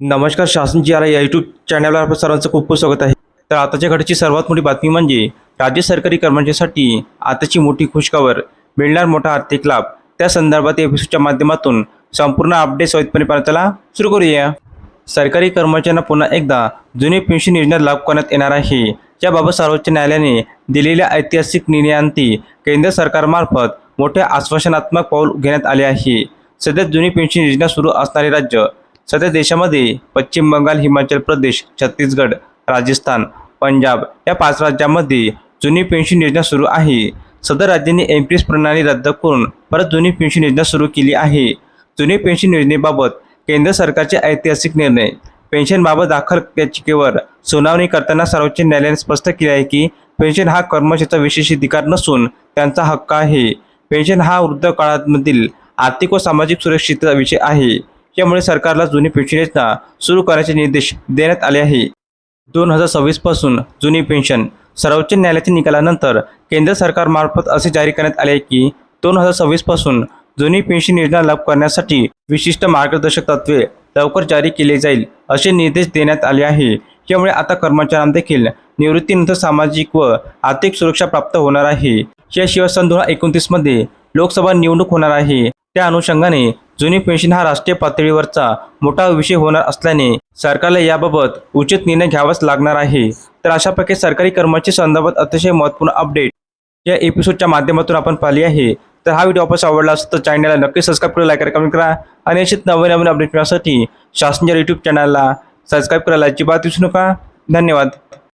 नमस्कार शासन आला या यूट्यूब चॅनलवर आपलं सर्वांचं खूप खूप स्वागत आहे. तर आताच्या घडीची सर्वात मोठी बातमी म्हणजे राज्य सरकारी कर्मचाऱ्यांसाठी आताची मोठी खुशखबर मिळणार मोठा आर्थिक लाभ. त्या संदर्भात एपिसोडच्या माध्यमातून संपूर्ण अपडेट सहितपणे पाहताना सुरू करूया. सरकारी कर्मचाऱ्यांना पुन्हा एकदा जुनी पेन्शन योजना लागू करण्यात येणार आहे. याबाबत सर्वोच्च न्यायालयाने दिलेल्या ऐतिहासिक निर्णयांती केंद्र सरकारमार्फत मोठे आश्वासनात्मक पाऊल घेण्यात आले आहे. सध्या जुनी पेन्शन योजना सुरू असणारे राज्य सध्या देशामध्ये पश्चिम बंगाल हिमाचल प्रदेश छत्तीसगड राजस्थान पंजाब या पाच राज्यांमध्ये जुनी पेन्शन योजना सुरू आहे. सदर राज्यांनी एम पी एस प्रणाली रद्द करून परत जुनी पेन्शन योजना सुरू केली आहे. जुनी पेन्शन योजनेबाबत केंद्र सरकारचे ऐतिहासिक निर्णय. पेन्शनबाबत दाखल याचिकेवर सुनावणी करताना सर्वोच्च न्यायालयाने स्पष्ट केले आहे की पेन्शन हा कर्मचाऱ्याचा विशेष अधिकार नसून त्यांचा हक्क आहे. पेन्शन हा वृद्ध काळामधील आर्थिक व सामाजिक सुरक्षितता विषय आहे. त्यामुळे सरकारला जुनी पेन्शन योजना सुरू करायचे निर्देश देण्यात आले आहे. दोन हजार सव्वीसपासून जुनी पेन्शन सर्वोच्च न्यायालयाच्या निकालानंतर केंद्र सरकारमार्फत असे जारी करण्यात आले आहे की दोन हजार सव्वीसपासून जुनी पेन्शन योजना लागू करण्यासाठी विशिष्ट मार्गदर्शक तत्वे लवकर जारी केले जाईल असे निर्देश देण्यात आले आहे. त्यामुळे आता कर्मचाऱ्यांना देखील निवृत्तीनंतर सामाजिक व आर्थिक सुरक्षा प्राप्त होणार आहे. याशिवाय सन दोन हजार एकोणतीसमध्ये लोकसभा निवडणूक होणार आहे. त्या अनुषंगाने जुनी पेन्शन हा राष्ट्रीय पातळीवरचा मोठा विषय होणार असल्याने सरकारला याबाबत उचित निर्णय घ्यावाच लागणार आहे. तर अशा प्रकारे सरकारी कर्मचारी संदर्भात अतिशय महत्त्वपूर्ण अपडेट या एपिसोडच्या माध्यमातून आपण पाहिली आहे. तर हा व्हिडिओ आपण आवडला असतो तर चॅनलला नक्की सबस्क्राईब करा लाईक करा कमेंट करा आणि अशीच नवीन नवीन अपडेट मिळण्यासाठी शासनच्या यूट्यूब चॅनलला सबस्क्राईब करायला अजिबात विसरू नका. धन्यवाद.